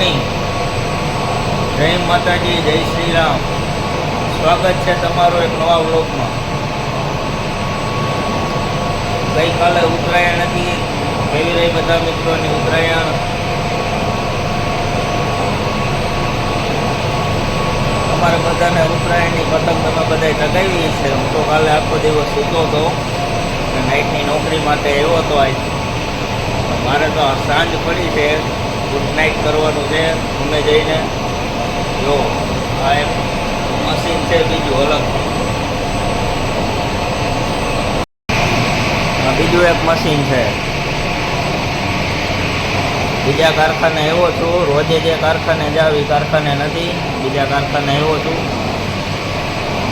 Morning જય માતાજી, જય શ્રી રામ સ્વાગત છે તમારો એક નવા વ્લોગમાં. ગઈકાલે ઉત્તરાયણ હતી. કેવી રહી બધા મિત્રોની ઉત્તરાયણ? તમારે બધાને ઉત્તરાયણની પતંગ તમે બધા ચગાવી છે હું તો કાલે આખો દિવસ સૂતો હતો નાઇટની નોકરી માટે આવ્યો હતો આજ. મારે તો સાંજ પડી છે. ગુડ નાઇટ કરવાનું છે. અમે જઈને જો, આ એક મશીન છે, બીજું અલગ. બીજું એક મશીન છે. બીજા કારખાને એવો છું, રોજે જે કારખાને જાવ એ કારખાને નથી, બીજા કારખાને એવો છું.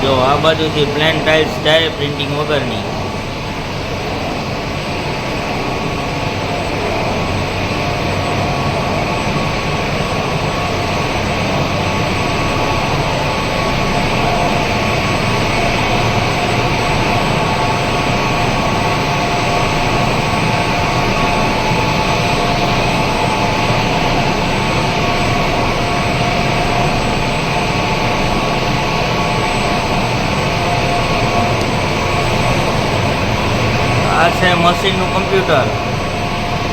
જો, આ બાજુથી પ્લેન ટાઇલ્સ જાય, પ્રિન્ટિંગ વગરની આ છે મશીનનું કમ્પ્યુટર.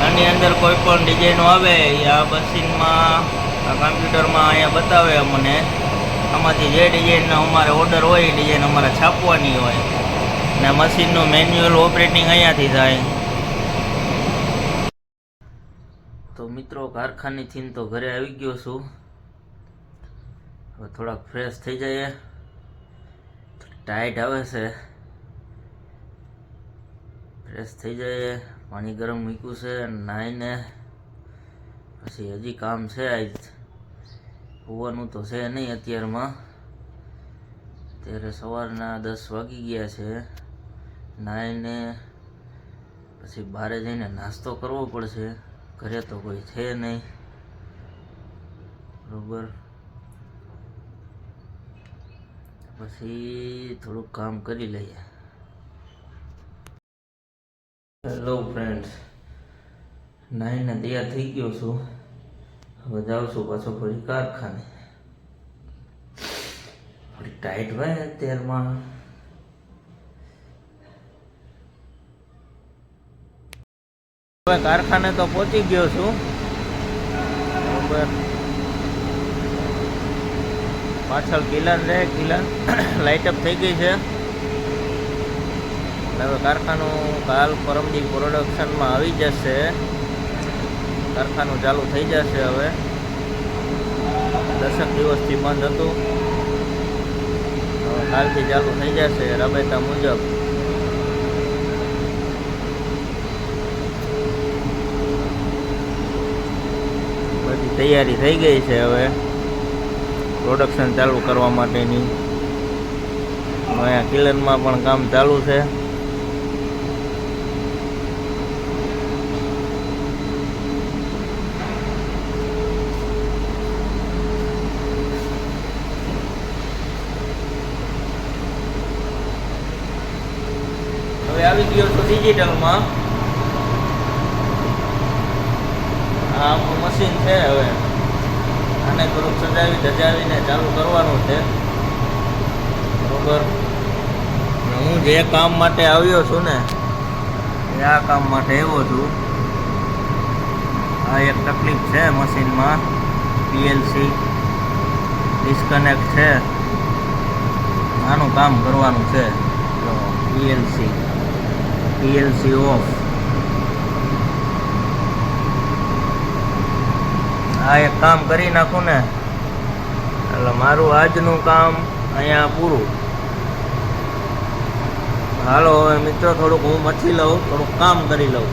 આની અંદર કોઈ પણ ડિઝાઇનો આવે, એ આ મશીનમાં, આ કમ્પ્યુટરમાં અહીંયા બતાવે અમને. આમાંથી જે ડિઝાઇનનો અમારે ઓર્ડર હોય, એ ડિઝાઇન અમારે છાપવાની હોય. ને મશીનનું મેન્યુઅલ ઓપરેટિંગ અહીંયાથી થાય. તો મિત્રો કારખાનેથી તો ઘરે આવી ગયો છું. હવે થોડાક ફ્રેશ થઈ જઈએ. ટાઈટ આવે છે. ફ્રેશ થઈ જાય, પાણી ગરમ મૂક્યું છે નાહીને પછી હજી કામ છે આજ. હોવાનું તો છે નહીં અત્યારમાં. ત્યારે સવારના દસ વાગી ગયા છે. નાહીને પછી બહારે જઈને નાસ્તો કરવો પડશે. ઘરે તો કોઈ છે નહીં. બરોબર. પછી થોડુંક કામ કરી લઈએ. હેલો ફ્રેન્ડ્સ નાઈને તૈયાર થઈ ગયો છું. હવે જાઉં છું પાછો ફરી કારખાને. થોડી ટાઈટ હોય અત્યારમાં. હવે કારખાને તો પહોંચી ગયો છું. પાછળ કિલન રહે કિલન લાઇટ અપ થઈ ગઈ છે. હવે કારખાનું કાલ પરમદી પ્રોડક્શનમાં આવી જશે. કારખાનું ચાલુ થઈ જશે હવે. દસક દિવસથી બંધ હતું. કાલથી ચાલુ થઈ જશે રાબેતા મુજબ. બધી તૈયારી થઈ ગઈ છે હવે. પ્રોડક્શન ચાલુ કરવા માટેની. અહીંયા કિલનમાં પણ કામ ચાલુ છે હવે આવી ગયો છું ડિજિટલમાં આ મશીન છે હવે. આને થોડુંક સજાવી, ધજાવીને ચાલુ કરવાનું છે. બરોબર? હું જે કામ માટે આવ્યો છું ને, એ આ કામ માટે આવ્યો છું. આ એક તકલીફ છે મશીનમાં પીએલસી ડિસ્કનેક્ટ છે. આનું કામ કરવાનું છે. પીએલસી પીએલસી ઓફ આ એક કામ કરી નાખું ને, એટલે મારું આજનું કામ અહીંયા પૂરું. હાલો મિત્રો, થોડુંક હું મચી લઉં, થોડુંક કામ કરી લઉં.